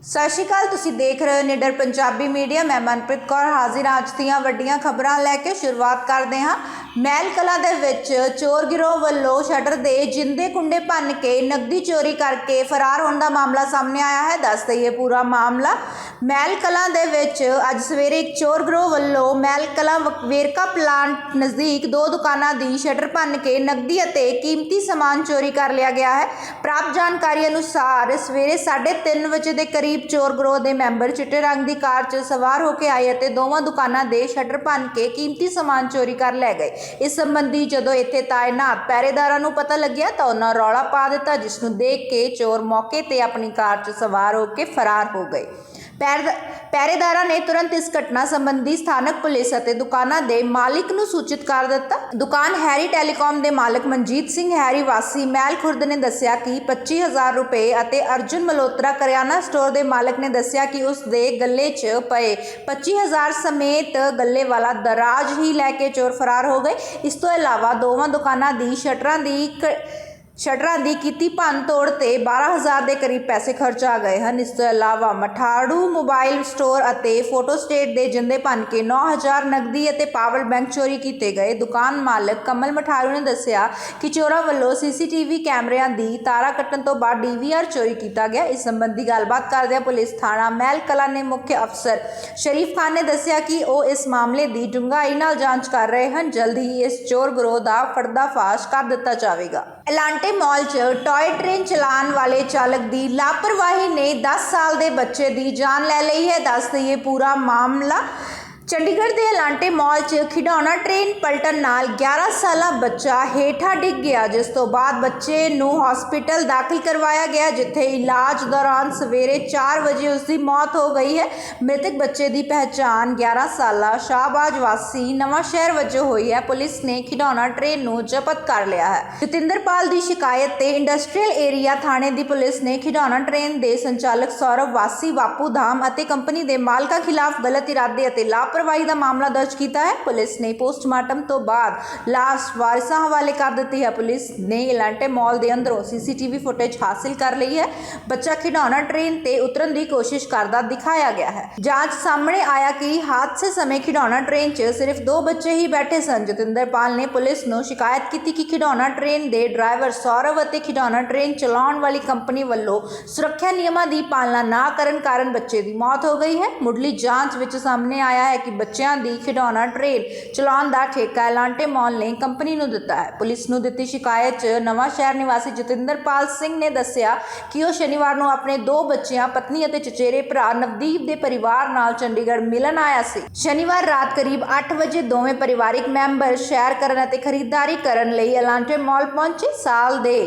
ਸਤਿ ਸ਼੍ਰੀ ਅਕਾਲ, ਤੁਸੀਂ ਦੇਖ ਰਹੇ ਹੋ ਨਿਡਰ ਪੰਜਾਬੀ ਮੀਡੀਆ। ਮੈਂ ਮਨਪ੍ਰੀਤ ਕੌਰ ਹਾਜ਼ਰ ਹਾਂ ਅੱਜ ਦੀਆਂ ਵੱਡੀਆਂ ਖਬਰਾਂ ਲੈ ਕੇ ਸ਼ੁਰੂਆਤ ਕਰਦੇ ਹਾਂ। ਮਹਿਲ ਕਲਾ ਦੇ ਵਿੱਚ ਚੋਰ ਗਿਰੋਹ ਵੱਲੋਂ ਸ਼ਟਰ ਦੇ ਜਿੰਦੇ ਕੁੰਡੇ ਭੰਨ ਕੇ ਨਕਦੀ ਚੋਰੀ ਕਰਕੇ ਫਰਾਰ ਹੋਣ ਦਾ ਮਾਮਲਾ ਸਾਹਮਣੇ ਆਇਆ ਹੈ। ਦੱਸ ਦਈਏ ਪੂਰਾ ਮਾਮਲਾ। ਮਹਿਲ ਕਲਾ ਦੇ ਵਿੱਚ ਅੱਜ ਸਵੇਰੇ ਇੱਕ ਚੋਰ ਗਿਰੋਹ ਵੱਲੋਂ ਮਹਿਲ ਕਲਾ ਵੇਰਕਾ ਪਲਾਂਟ ਨਜ਼ਦੀਕ ਦੋ ਦੁਕਾਨਾਂ ਦੀ ਸ਼ਟਰ ਭੰਨ ਕੇ ਨਕਦੀ ਅਤੇ ਕੀਮਤੀ ਸਮਾਨ ਚੋਰੀ ਕਰ ਲਿਆ ਗਿਆ ਹੈ। ਪ੍ਰਾਪਤ ਜਾਣਕਾਰੀ ਅਨੁਸਾਰ ਸਵੇਰੇ 3:30 ਵਜੇ ਦੇ ਕਰੀਬ ਚੋਰ ਗਰੋਹ ਦੇ ਮੈਂਬਰ ਚਿੱਟੇ ਰੰਗ ਦੀ ਕਾਰ 'ਚ ਸਵਾਰ ਹੋ ਕੇ ਆਏ ਅਤੇ ਦੋਵਾਂ ਦੁਕਾਨਾਂ ਦੇ ਸ਼ਟਰ ਭੰਨ ਕੇ ਕੀਮਤੀ ਸਮਾਨ ਚੋਰੀ ਕਰ ਲੈ ਗਏ। ਇਸ ਸੰਬੰਧੀ ਜਦੋਂ ਇੱਥੇ ਤਾਇਨਾਤ ਪਹਿਰੇਦਾਰਾਂ ਨੂੰ ਪਤਾ ਲੱਗਿਆ ਤਾਂ ਉਹਨਾਂ ਰੌਲਾ ਪਾ ਦਿੱਤਾ, ਜਿਸ ਨੂੰ ਦੇਖ ਕੇ ਚੋਰ ਮੌਕੇ ਤੇ ਆਪਣੀ ਕਾਰ 'ਚ ਸਵਾਰ ਹੋ ਕੇ ਫਰਾਰ ਹੋ ਗਏ। ਪਹਿਰੇਦਾਰਾਂ ਨੇ ਤੁਰੰਤ ਇਸ ਘਟਨਾ ਸੰਬੰਧੀ ਸਥਾਨਕ ਪੁਲਿਸ ਅਤੇ ਦੁਕਾਨਾਂ ਦੇ ਮਾਲਕ ਨੂੰ ਸੂਚਿਤ ਕਰ ਦਿੱਤਾ। ਦੁਕਾਨ ਹੈਰੀ ਟੈਲੀਕਾਮ ਦੇ ਮਾਲਕ ਮਨਜੀਤ ਸਿੰਘ ਹੈਰੀ ਵਾਸੀ ਮਹਿਲ ਖੁਰਦ ਨੇ ਦੱਸਿਆ ਕਿ 25000 ਰੁਪਏ ਅਤੇ ਅਰਜੁਨ ਮਲਹੋਤਰਾ ਕਰਿਆਨਾ ਸਟੋਰ ਦੇ ਮਾਲਕ ਨੇ ਦੱਸਿਆ ਕਿ ਉਸ ਦੇ ਗੱਲੇ 'ਚ ਪਏ 25000 ਸਮੇਤ ਗੱਲੇ ਵਾਲਾ ਦਰਾਜ ਹੀ ਲੈ ਕੇ ਚੋਰ ਫਰਾਰ ਹੋ ਗਏ। ਇਸ ਤੋਂ ਇਲਾਵਾ ਦੋਵਾਂ ਦੁਕਾਨਾਂ ਦੀ ਸ਼ਟਰਾਂ ਦੀ ਕ- ਸ਼ਟਰਾਂ ਦੀ ਕੀਤੀ ਭੰਨ ਤੋੜ ਤੇ 12000 ਦੇ ਕਰੀਬ ਪੈਸੇ ਖਰਚ ਆ ਗਏ ਹਨ। ਇਸ ਤੋਂ ਇਲਾਵਾ ਮਠਾੜੂ ਮੋਬਾਈਲ ਸਟੋਰ ਅਤੇ ਫੋਟੋ ਸਟੇਟ ਦੇ ਜਿੰਦੇ ਭੰਨ ਕੇ 9000 ਨਕਦੀ ਅਤੇ ਪਾਵਰ ਬੈਂਕ ਚੋਰੀ ਕੀਤੇ ਗਏ। ਦੁਕਾਨ ਮਾਲਕ ਕਮਲ ਮਠਾੜੂ ਨੇ ਦੱਸਿਆ ਕਿ ਚੋਰਾਂ ਵੱਲੋਂ ਸੀਸੀਟੀਵੀ ਕੈਮਰਿਆਂ ਦੀ ਤਾਰਾ ਕੱਟਣ ਤੋਂ ਬਾਅਦ ਡੀਵੀਆਰ ਚੋਰੀ ਕੀਤਾ ਗਿਆ। ਇਸ ਸੰਬੰਧੀ ਗੱਲਬਾਤ ਕਰਦਿਆਂ ਪੁਲਿਸ ਥਾਣਾ ਮਹਿਲ ਕਲਾ ਨੇ ਮੁੱਖ ਅਫਸਰ ਸ਼ਰੀਫ ਖਾਨ ਨੇ ਦੱਸਿਆ ਕਿ ਉਹ ਇਸ ਮਾਮਲੇ ਦੀ ਡੂੰਘਾਈ ਨਾਲ ਜਾਂਚ ਕਰ ਰਹੇ ਹਨ। ਜਲਦ ਹੀ ਇਸ ਚੋਰ ਗਰੋਹ ਦਾ ਪਰਦਾਫਾਸ਼ ਕਰ ਦਿੱਤਾ ਜਾਵੇਗਾ। ਐਲਾਂਟੇ ਮਾਲ 'ਚ ਟੌਏ ਟ੍ਰੇਨ ਚਲਾਉਣ ਵਾਲੇ ਚਾਲਕ ਦੀ ਲਾਪਰਵਾਹੀ ਨੇ 10 ਸਾਲ ਦੇ ਬੱਚੇ ਦੀ ਜਾਨ ਲੈ ਲਈ ਹੈ। ਦੱਸ ਦਈਏ ਪੂਰਾ ਮਾਮਲਾ। ਚੰਡੀਗੜ੍ਹ ਦੇ ਐਲਾਂਟੇ ਮਾਲ 'ਚ ਖਿਡੌਣਾ ਟ੍ਰੇਨ ਪਲਟਣ ਨਾਲ 11 ਸਾਲਾ ਬੱਚਾ ਹੇਠਾਂ ਡਿੱਗ ਗਿਆ, ਜਿਸ ਤੋਂ ਬਾਅਦ ਬੱਚੇ ਨੂੰ ਹਸਪੀਟਲ ਦਾਖਲ ਕਰਵਾਇਆ ਗਿਆ, ਜਿੱਥੇ ਇਲਾਜ ਦੌਰਾਨ ਸਵੇਰੇ 4 ਵਜੇ ਉਸ ਦੀ ਮੌਤ ਹੋ ਗਈ ਹੈ। ਮ੍ਰਿਤਕ ਬੱਚੇ ਦੀ ਪਹਿਚਾਣ 11 ਸਾਲਾ ਸ਼ਾਹਬਾਜ ਵਾਸੀ ਨਵਾਂ ਸ਼ਹਿਰ ਵਜੋਂ ਹੋਈ ਹੈ। ਪੁਲਿਸ ਨੇ ਖਿਡੌਣਾ ਟ੍ਰੇਨ ਨੂੰ ਜ਼ਬਤ ਕਰ ਲਿਆ ਹੈ। ਜਤਿੰਦਰਪਾਲ ਦੀ ਸ਼ਿਕਾਇਤ ਤੇ ਇੰਡਸਟਰੀਅਲ ਏਰੀਆ ਥਾਣੇ ਦੀ ਪੁਲਿਸ ਨੇ ਖਿਡੌਣਾ ਟ੍ਰੇਨ ਦੇ ਸੰਚਾਲਕ ਸੌਰਵ ਵਾਸੀ, ਬਾਪੂ ਧਾਮ ਅਤੇ ਕੰਪਨੀ ਦੇ ਮਾਲਕਾਂ ਖਿਲਾਫ ਗਲਤ ਇਰਾਦੇ ਅਤੇ ਲਾਪਰਵਾਹੀ ਦਾ ਮਾਮਲਾ ਦਰਜ ਕੀਤਾ ਹੈ। ਪੁਲਿਸ ਨੇ ਪੋਸਟਮਾਰਟਮ ਤੋਂ ਬਾਅਦ ਲਾਸ਼ ਵਾਰਿਸਾਂ ਹਵਾਲੇ ਕਰ ਦਿੱਤੀ ਹੈ। ਪੁਲਿਸ ਨੇ ਇਲਾਂਟੇ ਮਾਲ ਦੇ ਅੰਦਰੋਂ ਸੀਸੀਟੀਵੀ ਫੁਟੇਜ ਹਾਸਿਲ ਕਰ ਲਈ ਹੈ। ਬੱਚਾ ਖਿਡੌਣਾ ਟ੍ਰੇਨ ਤੇ ਉਤਰਨ ਦੀ ਕੋਸ਼ਿਸ਼ ਕਰਦਾ ਦਿਖਾਇਆ ਗਿਆ ਹੈ। ਜਾਂਚ ਸਾਹਮਣੇ ਆਇਆ ਕਿ ਹਾਦਸੇ ਸਮੇਂ ਖਿਡੌਣਾ ਟ੍ਰੇਨ 'ਚ ਸਿਰਫ ਦੋ ਬੱਚੇ ਹੀ ਬੈਠੇ ਸਨ। ਜਤਿੰਦਰ ਪਾਲ ਨੇ ਪੁਲਿਸ ਨੂੰ ਸ਼ਿਕਾਇਤ ਕੀਤੀ ਕਿ ਖਿਡੌਣਾ ਟ੍ਰੇਨ ਦੇ ਡਰਾਈਵਰ ਸੌਰਵ ਅਤੇ ਖਿਡੌਣਾ ਟ੍ਰੇਨ ਚਲਾਉਣ ਵਾਲੀ ਕੰਪਨੀ ਵੱਲੋਂ ਸੁਰੱਖਿਆ ਨਿਯਮਾਂ ਦੀ ਪਾਲਣਾ ਨਾ ਕਰਨ ਕਾਰਨ ਬੱਚੇ ਦੀ ਮੌਤ ਹੋ ਗਈ ਹੈ। ਮੁੱਢਲੀ ਜਾਂਚ ਵਿੱਚ ਸਾਹਮਣੇ ਆਇਆ ਹੈ ਕਿ ਬੱਚਿਆਂ ਦੀ ਖਿਡੌਣਾ ਟ੍ਰੇਨ ਚਲਾਉਣ ਦਾ ਠੇਕਾ ਐਲਾਂਟੇ ਮਾਲ ਨੇ ਕੰਪਨੀ ਨੂੰ ਦਿੱਤਾ ਹੈ। ਪੁਲਿਸ ਨੂੰ ਦਿੱਤੀ ਸ਼ਿਕਾਇਤ 'ਚ ਨਵਾਂ ਸ਼ਹਿਰ ਨਿਵਾਸੀ ਜਤਿੰਦਰਪਾਲ ਸਿੰਘ ਨੇ ਦੱਸਿਆ ਕਿ ਉਹ ਸ਼ਨੀਵਾਰ ਨੂੰ ਆਪਣੇ ਦੋ ਬੱਚਿਆਂ, ਪਤਨੀ ਅਤੇ ਚਚੇਰੇ ਭਰਾ ਨਵਦੀਪ ਦੇ ਪਰਿਵਾਰ ਨਾਲ ਚੰਡੀਗੜ੍ਹ ਮਿਲਣ ਆਇਆ ਸੀ। ਸ਼ਨੀਵਾਰ ਰਾਤ ਕਰੀਬ 8 ਵਜੇ ਦੋਵੇਂ ਪਰਿਵਾਰਿਕ ਮੈਂਬਰ ਸ਼ਹਿਰ ਕਰਨ ਅਤੇ ਖਰੀਦਦਾਰੀ ਕਰਨ ਲਈ ਐਲਾਂਟੇ ਮਾਲ ਪਹੁੰਚੇ ਸਾਲ ਦੇ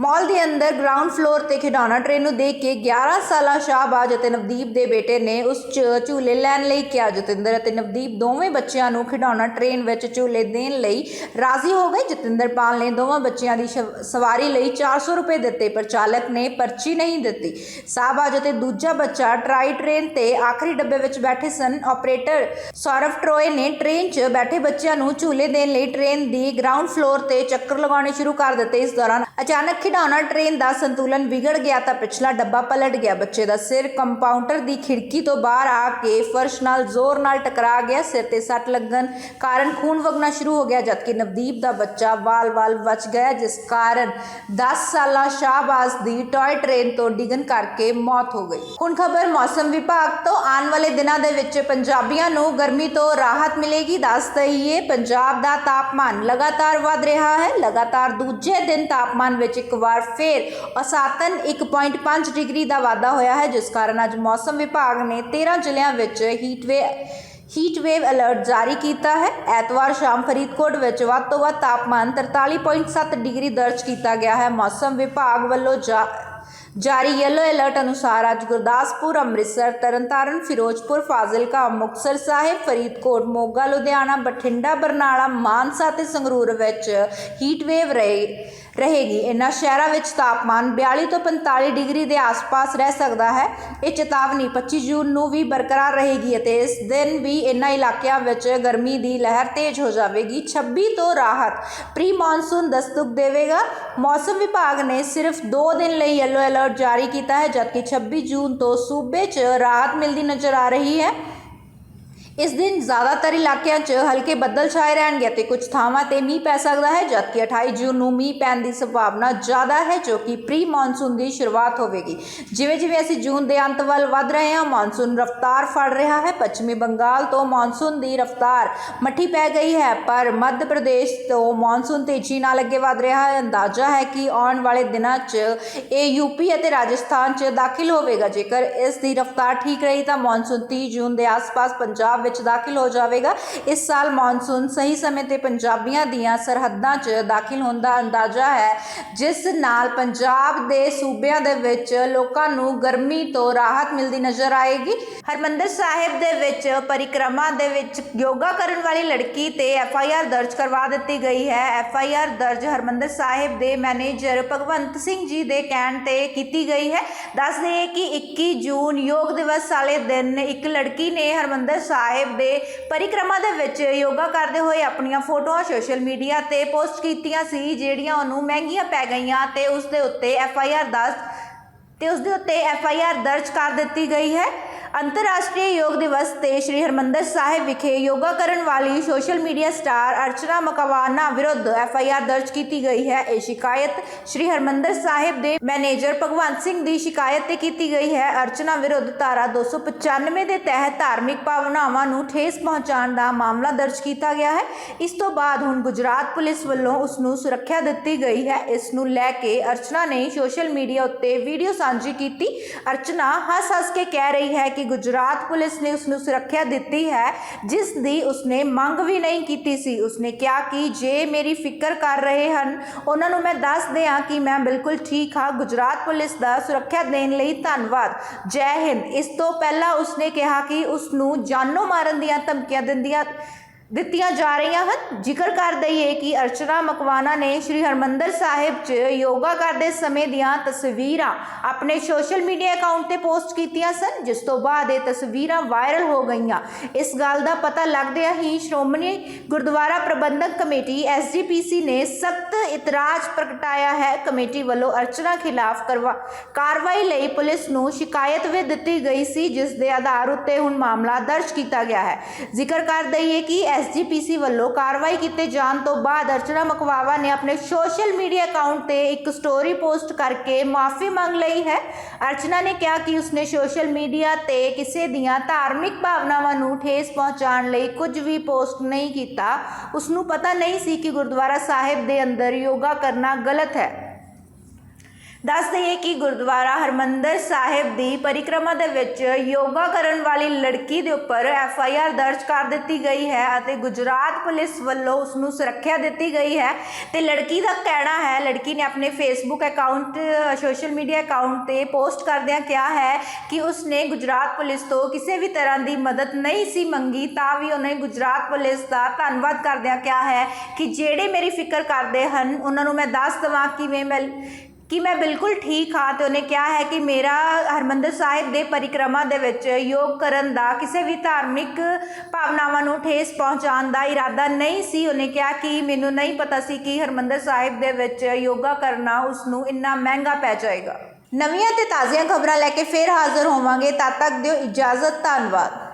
ਮਾਲ ਦੇ ਅੰਦਰ ਗਰਾਊਂਡ ਫਲੋਰ ਤੇ ਖਿਡੌਣਾ ਟ੍ਰੇਨ ਨੂੰ ਦੇਖ ਕੇ 11 ਸਾਲਾ ਸ਼ਾਹਬਾਜ ਅਤੇ ਨਵਦੀਪ ਦੇ ਬੇਟੇ ਨੇ ਉਸ 'ਚ ਝੂਲੇ ਲੈਣ ਲਈ ਕਿਹਾ। ਜਤਿੰਦਰ ਅਤੇ ਨਵਦੀਪ ਦੋਵੇਂ ਬੱਚਿਆਂ ਨੂੰ ਖਿਡੌਣਾ ਟ੍ਰੇਨ ਵਿੱਚ ਝੂਲੇ ਦੇਣ ਲਈ ਰਾਜ਼ੀ ਹੋ ਗਏ। ਜਤਿੰਦਰਪਾਲ ਨੇ ਦੋਵਾਂ ਬੱਚਿਆਂ ਦੀ ਸ਼ਵ- ਸਵਾਰੀ ਲਈ 400 ਰੁਪਏ ਦਿੱਤੇ, ਪਰ ਚਾਲਕ ਨੇ ਪਰਚੀ ਨਹੀਂ ਦਿੱਤੀ। ਸ਼ਾਹਬਾਜ ਅਤੇ ਦੂਜਾ ਬੱਚਾ ਟਰਾਈ ਟ੍ਰੇਨ ਤੇ ਆਖਰੀ ਡੱਬੇ ਵਿੱਚ ਬੈਠੇ ਸਨ। ਆਪਰੇਟਰ ਸੌਰਵ ਟਰੋਏ ਨੇ ਟ੍ਰੇਨ 'ਚ ਬੈਠੇ ਬੱਚਿਆਂ ਨੂੰ ਝੂਲੇ ਦੇਣ ਲਈ ਟ੍ਰੇਨ ਦੀ ਗਰਾਊਂਡ ਫਲੋਰ ਤੇ ਚੱਕਰ ਲਗਾਉਣੇ ਸ਼ੁਰੂ ਕਰ ਦਿੱਤੇ। ਇਸ ਦੌਰਾਨ ਅਚਾਨਕ ਖਿਡੌਣਾ ਟ੍ਰੇਨ ਦਾ ਸੰਤੁਲਨ ਵਿਗੜ ਗਿਆ ਤਾਂ ਪਿਛਲਾ ਡੱਬਾ ਪਲਟ ਗਿਆ। ਬੱਚੇ ਦਾ ਸਿਰ ਕੰਪਾਊਂਟਰ ਦੀ ਖਿੜਕੀ ਤੋਂ ਬਾਹਰ ਆ ਕੇ ਫਰਸ਼ ਨਾਲ ਜ਼ੋਰ ਨਾਲ ਟਕਰਾ ਗਿਆ। ਸਿਰ ਤੇ ਸੱਟ ਲੱਗਣ ਕਾਰਨ ਖੂਨ ਵਗਣਾ ਸ਼ੁਰੂ ਹੋ ਗਿਆ, ਜਦਕਿ ਨਵਦੀਪ ਦਾ ਬੱਚਾ ਵਾਲ-ਵਾਲ ਬਚ ਗਿਆ, ਜਿਸ ਕਾਰਨ 10 ਸਾਲਾ ਸ਼ਾਹਬਾਜ਼ ਦੀ ਟੌਏ ਟ੍ਰੇਨ ਤੋਂ ਡਿੱਗਣ ਕਰਕੇ ਮੌਤ ਹੋ ਗਈ। ਹੁਣ ਖਬਰ ਮੌਸਮ ਵਿਭਾਗ ਤੋਂ। ਆਉਣ ਵਾਲੇ ਦਿਨਾਂ ਦੇ ਵਿੱਚ ਪੰਜਾਬੀਆਂ ਨੂੰ ਗਰਮੀ ਤੋਂ ਰਾਹਤ ਮਿਲੇਗੀ, ਦੱਸ ਦਈਏ। ਪੰਜਾਬ ਦਾ ਤਾਪਮਾਨ ਲਗਾਤਾਰ ਵਧ ਰਿਹਾ ਹੈ। ਲਗਾਤਾਰ ਦੂਜੇ ਦਿਨ ਤਾਪਮਾਨ ਵਿੱਚ ਇੱਕ ਵਾਰ ਫੇਰ ਔਸਤਨ 1.5 ਡਿਗਰੀ ਦਾ ਵਾਧਾ ਹੋਇਆ ਹੈ, ਜਿਸ ਕਾਰਨ ਅੱਜ ਮੌਸਮ ਵਿਭਾਗ ਨੇ 13 ਜ਼ਿਲ੍ਹਿਆਂ ਵਿੱਚ heat wave heat wave alert ਜਾਰੀ ਕੀਤਾ ਹੈ। ਐਤਵਾਰ ਸ਼ਾਮ ਫਰੀਦਕੋਟ ਵਿੱਚ ਵੱਧ ਤੋਂ ਵੱਧ ਤਾਪਮਾਨ 43.7 ਡਿਗਰੀ ਦਰਜ ਕੀਤਾ ਗਿਆ ਹੈ। ਮੌਸਮ ਵਿਭਾਗ ਵੱਲੋਂ ਜਾ, ਜਾਰੀ ਯੈਲੋ ਅਲਰਟ ਅਨੁਸਾਰ ਅੱਜ ਗੁਰਦਾਸਪੁਰ, ਅੰਮ੍ਰਿਤਸਰ, ਤਰਨਤਾਰਨ, ਫਿਰੋਜ਼ਪੁਰ, ਫਾਜ਼ਿਲਕਾ, ਮੁਕਤਸਰ ਸਾਹਿਬ, ਫਰੀਦਕੋਟ, ਮੋਗਾ, ਲੁਧਿਆਣਾ, ਬਠਿੰਡਾ, ਬਰਨਾਲਾ, ਮਾਨਸਾ ਤੇ ਸੰਗਰੂਰ ਵਿੱਚ ਹੀਟ ਵੇਵ ਰਹੇ ਰਹੇਗੀ। ਇਨ੍ਹਾਂ ਸ਼ਹਿਰਾਂ ਵਿੱਚ ਤਾਪਮਾਨ 42 ਤੋਂ 45 ਡਿਗਰੀ ਦੇ ਆਸ-ਪਾਸ ਰਹਿ ਸਕਦਾ ਹੈ। ਇਹ ਚੇਤਾਵਨੀ 25 ਜੂਨ ਨੂੰ ਵੀ ਬਰਕਰਾਰ ਰਹੇਗੀ ਅਤੇ ਇਸ ਦਿਨ ਵੀ ਇਨ੍ਹਾਂ ਇਲਾਕਿਆਂ ਵਿੱਚ ਗਰਮੀ ਦੀ ਲਹਿਰ ਤੇਜ਼ ਹੋ ਜਾਵੇਗੀ। 26 ਤੋਂ ਰਾਹਤ ਪ੍ਰੀ ਮੌਨਸੂਨ ਦਸਤਕ ਦੇਵੇਗਾ। ਮੌਸਮ ਵਿਭਾਗ ਨੇ ਸਿਰਫ 2 ਦਿਨ ਲਈ ਯੈਲੋ ਅਲਰਟ ਜਾਰੀ ਕੀਤਾ ਹੈ, ਜਦਕਿ 26 ਜੂਨ ਤੋਂ ਸੂਬੇ 'ਚ ਰਾਹਤ ਮਿਲਦੀ ਨਜ਼ਰ ਆ ਰਹੀ ਹੈ। ਇਸ ਦਿਨ ਜ਼ਿਆਦਾਤਰ ਇਲਾਕਿਆਂ 'ਚ ਹਲਕੇ ਬੱਦਲ ਛਾਏ ਰਹਿਣਗੇ ਅਤੇ ਕੁਝ ਥਾਵਾਂ ਤੇ ਮੀਂਹ ਪੈ ਸਕਦਾ ਹੈ, ਜਦਕਿ 28 ਜੂਨ ਨੂੰ ਮੀਂਹ ਪੈਣ ਦੀ ਸੰਭਾਵਨਾ ਜ਼ਿਆਦਾ ਹੈ, ਜੋ ਕਿ ਪ੍ਰੀ ਮੌਨਸੂਨ ਦੀ ਸ਼ੁਰੂਆਤ ਹੋਵੇਗੀ। ਜਿਵੇਂ ਜਿਵੇਂ ਅਸੀਂ ਜੂਨ ਦੇ ਅੰਤ ਵੱਲ ਵਧ ਰਹੇ ਹਾਂ, ਮੌਨਸੂਨ ਰਫ਼ਤਾਰ ਫੜ ਰਿਹਾ ਹੈ। ਪੱਛਮੀ ਬੰਗਾਲ ਤੋਂ ਮੌਨਸੂਨ ਦੀ ਰਫ਼ਤਾਰ ਮੱਠੀ ਪੈ ਗਈ ਹੈ, ਪਰ ਮੱਧ ਪ੍ਰਦੇਸ਼ ਤੋਂ ਮੌਨਸੂਨ ਤੇਜ਼ੀ ਨਾਲ ਅੱਗੇ ਵਧ ਰਿਹਾ ਹੈ। ਅੰਦਾਜ਼ਾ ਹੈ ਕਿ ਆਉਣ ਵਾਲੇ ਦਿਨਾਂ 'ਚ ਇਹ ਯੂਪੀ ਅਤੇ ਰਾਜਸਥਾਨ 'ਚ ਦਾਖਲ ਹੋਵੇਗਾ। ਜੇਕਰ ਇਸ ਦੀ ਰਫ਼ਤਾਰ ਠੀਕ ਰਹੀ, ਤਾਂ ਮੌਨਸੂਨ 30 ਜੂਨ ਦੇ ਆਸ-ਪਾਸ ਪੰਜਾਬ ਵਿੱਚ ਦਾਖਲ ਹੋ ਜਾਵੇਗਾ। ਇਸ ਸਾਲ ਮੌਨਸੂਨ ਸਹੀ ਸਮੇਂ ਤੇ ਪੰਜਾਬੀਆਂ ਦੀਆਂ ਸਰਹੱਦਾਂ 'ਚ ਦਾਖਲ ਹੋਣ ਦਾ ਅੰਦਾਜ਼ਾ ਹੈ, ਜਿਸ ਨਾਲ ਪੰਜਾਬ ਦੇ ਸੂਬਿਆਂ ਦੇ ਵਿੱਚ ਲੋਕਾਂ ਨੂੰ ਗਰਮੀ ਤੋਂ ਰਾਹਤ ਮਿਲਦੀ ਨਜ਼ਰ ਆਏਗੀ। ਹਰਮੰਦਰ ਸਾਹਿਬ ਦੇ ਵਿੱਚ ਪਰਿਕਰਮਾ ਦੇ ਵਿੱਚ ਯੋਗਾ ਕਰਨ ਵਾਲੀ ਲੜਕੀ ਤੇ ਐਫ ਆਈ ਆਰ ਦਰਜ ਕਰਵਾ ਦਿੱਤੀ ਗਈ ਹੈ। ਐਫ ਆਈ ਆਰ ਦਰਜ ਹਰਮੰਦਰ ਸਾਹਿਬ ਦੇ ਮੈਨੇਜਰ ਭਗਵੰਤ ਸਿੰਘ ਜੀ ਦੇ ਕਹਿਣ ਤੇ ਕੀਤੀ ਗਈ ਹੈ। ਦੱਸ ਦਈਏ ਕਿ 21 ਜੂਨ ਯੋਗ ਦਿਵਸ ਵਾਲੇ ਦਿਨ ਇੱਕ ਲੜਕੀ ਨੇ ਹਰਮੰਦਰ ਸਾਹਿਬ ਦੇ ਪਰਿਕਰਮਾ ਦੇ ਵਿੱਚ ਯੋਗਾ ਕਰਦੇ ਹੋਏ ਆਪਣੀਆਂ ਫੋਟੋਆਂ ਸੋਸ਼ਲ ਮੀਡੀਆ ਤੇ ਪੋਸਟ ਕੀਤੀਆਂ ਸੀ, ਜਿਹੜੀਆਂ ਉਹਨੂੰ ਮਹਿੰਗੀਆਂ ਪੈ ਗਈਆਂ ਤੇ ਉਸ ਦੇ ਉੱਤੇ ਐਫ ਆਈ ਆਰ ਦਰਜ ਤੇ ਉਸ ਦੇ ਉੱਤੇ ਐਫ ਆਈ ਆਰ ਦਰਜ ਕਰ ਦਿੱਤੀ ਗਈ ਹੈ। ਅੰਤਰਰਾਸ਼ਟਰੀ ਯੋਗ ਦਿਵਸ ਤੇ ਸ੍ਰੀ ਹਰਮੰਦਰ ਸਾਹਿਬ ਵਿਖੇ ਯੋਗਾ ਕਰਨ ਵਾਲੀ social media star Archana Makwana ਵਿਰੁੱਧ ਐਫ ਆਈ ਆਰ ਦਰਜ ਕੀਤੀ ਗਈ ਹੈ। ਇਹ ਸ਼ਿਕਾਇਤ ਸ੍ਰੀ ਹਰਮੰਦਰ ਸਾਹਿਬ ਦੇ ਮੈਨੇਜਰ ਭਗਵੰਤ ਸਿੰਘ ਦੀ ਸ਼ਿਕਾਇਤ ਤੇ ਕੀਤੀ ਗਈ ਹੈ। ਅਰਚਨਾ ਵਿਰੁੱਧ ਧਾਰਾ 295 ਦੇ ਤਹਿਤ ਧਾਰਮਿਕ ਭਾਵਨਾਵਾਂ ਨੂੰ ਠੇਸ ਪਹੁੰਚਾਉਣ ਦਾ ਮਾਮਲਾ ਦਰਜ ਕੀਤਾ ਗਿਆ ਹੈ। ਇਸ ਤੋਂ ਬਾਅਦ ਹੁਣ ਗੁਜਰਾਤ ਪੁਲਿਸ ਵੱਲੋਂ ਉਸ ਨੂੰ ਸੁਰੱਖਿਆ ਦਿੱਤੀ ਗਈ ਹੈ। ਇਸ ਨੂੰ ਲੈ ਕੇ ਅਰਚਨਾ ਨੇ ਸੋਸ਼ਲ ਮੀਡੀਆ ਉੱਤੇ ਵੀਡੀਓ ਸਾਂਝੀ ਕੀਤੀ। ਅਰਚਨਾ ਹੱਸ-ਹੱਸ ਕੇ ਕਹਿ ਰਹੀ ਹੈ ਕਿ ਗੁਜਰਾਤ ਪੁਲਿਸ ਨੇ ਉਸ ਨੂੰ ਸੁਰੱਖਿਆ ਦਿੱਤੀ ਹੈ, ਜਿਸ ਦੀ ਉਸਨੇ ਮੰਗ ਵੀ ਨਹੀਂ ਕੀਤੀ ਸੀ। ਉਸਨੇ ਕਿਹਾ ਕਿ ਜੇ ਮੇਰੀ ਫਿਕਰ ਕਰ ਰਹੇ ਹਨ, ਉਹਨਾਂ ਨੂੰ ਮੈਂ ਦੱਸ ਦਿਆਂ ਕਿ ਮੈਂ ਬਿਲਕੁਲ ਠੀਕ ਹਾਂ, ਗੁਜਰਾਤ ਪੁਲਿਸ ਦਾ ਸੁਰੱਖਿਆ ਦੇਣ ਲਈ ਧੰਨਵਾਦ। ਜੈ ਹਿੰਦ। ਇਸ ਤੋਂ ਪਹਿਲਾਂ ਉਸਨੇ ਕਿਹਾ ਕਿ ਉਸ ਨੂੰ ਜਾਨੋਂ ਮਾਰਨ ਦੀਆਂ ਧਮਕੀਆਂ ਦਿੰਦੀਆਂ ਦਿੱਤੀਆਂ ਜਾ ਰਹੀਆਂ ਹਨ। ਜ਼ਿਕਰ ਕਰ ਦਈਏ ਕਿ ਅਰਚਨਾ ਮਕਵਾਨਾ ਨੇ ਸ੍ਰੀ ਹਰਮੰਦਰ ਸਾਹਿਬ 'ਚ ਯੋਗਾ ਕਰਦੇ ਸਮੇਂ ਦੀਆਂ ਤਸਵੀਰਾਂ ਆਪਣੇ ਸੋਸ਼ਲ ਮੀਡੀਆ ਅਕਾਊਂਟ ਤੇ ਪੋਸਟ ਕੀਤੀਆਂ ਸਨ, ਜਿਸ ਤੋਂ ਬਾਅਦ ਇਹ ਤਸਵੀਰਾਂ ਵਾਇਰਲ ਹੋ ਗਈਆਂ। ਇਸ ਗੱਲ ਦਾ ਪਤਾ ਲੱਗਦਿਆਂ ਹੀ ਸ਼੍ਰੋਮਣੀ ਗੁਰਦੁਆਰਾ ਪ੍ਰਬੰਧਕ ਕਮੇਟੀ ਐਸਜੀਪੀਸੀ ਨੇ ਸਖਤ ਇਤਰਾਜ਼ ਪ੍ਰਗਟਾਇਆ ਹੈ। ਕਮੇਟੀ ਵੱਲੋਂ ਅਰਚਨਾ ਖਿਲਾਫ ਕਰਵਾ, ਕਾਰਵਾਈ ਲਈ ਪੁਲਿਸ ਨੂੰ ਸ਼ਿਕਾਇਤ ਵੀ ਦਿੱਤੀ ਗਈ ਸੀ, ਜਿਸ ਦੇ ਆਧਾਰ ਉੱਤੇ ਹੁਣ ਮਾਮਲਾ ਦਰਜ ਕੀਤਾ ਗਿਆ ਹੈ। ਜ਼ਿਕਰ ਕਰ ਦਈਏ ਕਿ ਐਸਜੀਪੀਸੀ ਵੱਲੋਂ ਕਾਰਵਾਈ ਕੀਤੇ ਜਾਣ ਤੋਂ ਬਾਅਦ ਅਰਚਨਾ ਮਕਵਾਵਾ ਨੇ ਆਪਣੇ ਸੋਸ਼ਲ ਮੀਡੀਆ ਅਕਾਊਂਟ ਤੇ ਇੱਕ ਸਟੋਰੀ ਪੋਸਟ ਕਰਕੇ ਮਾਫੀ ਮੰਗ ਲਈ ਹੈ। ਅਰਚਨਾ ਨੇ ਕਿਹਾ ਕਿ ਉਸਨੇ ਸੋਸ਼ਲ ਮੀਡੀਆ ਤੇ ਕਿਸੇ ਦੀਆਂ ਧਾਰਮਿਕ ਭਾਵਨਾਵਾਂ ਨੂੰ ਠੇਸ ਪਹੁੰਚਾਉਣ ਲਈ ਕੁਝ ਵੀ ਪੋਸਟ ਨਹੀਂ ਕੀਤਾ। ਉਸ ਨੂੰ ਪਤਾ ਨਹੀਂ ਸੀ ਕਿ ਗੁਰਦੁਆਰਾ ਸਾਹਿਬ ਦੇ ਅੰਦਰ ਯੋਗਾ ਕਰਨਾ ਗਲਤ ਹੈ। ਦੱਸ ਦਈਏ ਕਿ ਗੁਰਦੁਆਰਾ ਹਰਮੰਦਰ ਸਾਹਿਬ ਦੀ ਪਰਿਕਰਮਾ ਦੇ ਵਿੱਚ ਯੋਗਾ ਕਰਨ ਵਾਲੀ ਲੜਕੀ ਦੇ ਉੱਪਰ ਐਫ ਆਈ ਆਰ ਦਰਜ ਕਰ ਦਿੱਤੀ ਗਈ ਹੈ ਅਤੇ ਗੁਜਰਾਤ ਪੁਲਿਸ ਵੱਲੋਂ ਉਸ ਨੂੰ ਸੁਰੱਖਿਆ ਦਿੱਤੀ ਗਈ ਹੈ। ਤੇ ਲੜਕੀ ਦਾ ਕਹਿਣਾ ਹੈ, ਲੜਕੀ ਨੇ ਆਪਣੇ Facebook account, social media account ਤੇ ਪੋਸਟ ਕਰਦਿਆਂ ਕਿਹਾ ਹੈ ਕਿ ਉਸ ਨੇ ਗੁਜਰਾਤ ਪੁਲਿਸ ਤੋਂ ਕਿਸੇ ਵੀ ਤਰ੍ਹਾਂ ਦੀ ਮਦਦ ਨਹੀਂ ਸੀ ਮੰਗੀ, ਤਾਂ ਵੀ ਉਹਨੇ ਗੁਜਰਾਤ ਪੁਲਿਸ ਦਾ ਧੰਨਵਾਦ ਕਰਦਿਆਂ ਕਿਹਾ ਹੈ ਕਿ ਜਿਹੜੇ ਮੇਰੀ ਫਿਕਰ ਕਰਦੇ ਹਨ, ਉਹਨਾਂ ਨੂੰ ਮੈਂ ਦੱਸ ਦਵਾਂ ਕਿਵੇਂ ਮੈਂ ਕਿ ਮੈਂ ਬਿਲਕੁਲ ਠੀਕ ਹਾਂ ਤੇ ਉਹਨੇ ਕਿਹਾ ਹੈ ਕਿ ਮੇਰਾ ਹਰਮੰਦਰ ਸਾਹਿਬ ਦੇ ਪਰਿਕਰਮਾ ਦੇ ਵਿੱਚ ਯੋਗ ਕਰਨ ਦਾ ਕਿਸੇ ਵੀ ਧਾਰਮਿਕ ਭਾਵਨਾਵਾਂ ਨੂੰ ਠੇਸ ਪਹੁੰਚਾਉਣ ਦਾ ਇਰਾਦਾ ਨਹੀਂ ਸੀ। ਉਹਨੇ ਕਿਹਾ ਕਿ ਮੈਨੂੰ ਨਹੀਂ ਪਤਾ ਸੀ ਕਿ ਹਰਮੰਦਰ ਸਾਹਿਬ ਦੇ ਵਿੱਚ ਯੋਗਾ ਕਰਨਾ ਉਸ ਨੂੰ ਇੰਨਾ ਮਹਿੰਗਾ ਪੈ ਜਾਏਗਾ। ਨਵੀਆਂ ਤੇ ਤਾਜ਼ੀਆਂ ਖਬਰਾਂ ਲੈ ਕੇ ਫੇਰ ਹਾਜ਼ਰ ਹੋਵਾਂਗੇ। ਤਦ ਤੱਕ ਦਿਓ ਇਜਾਜ਼ਤ। ਧੰਨਵਾਦ।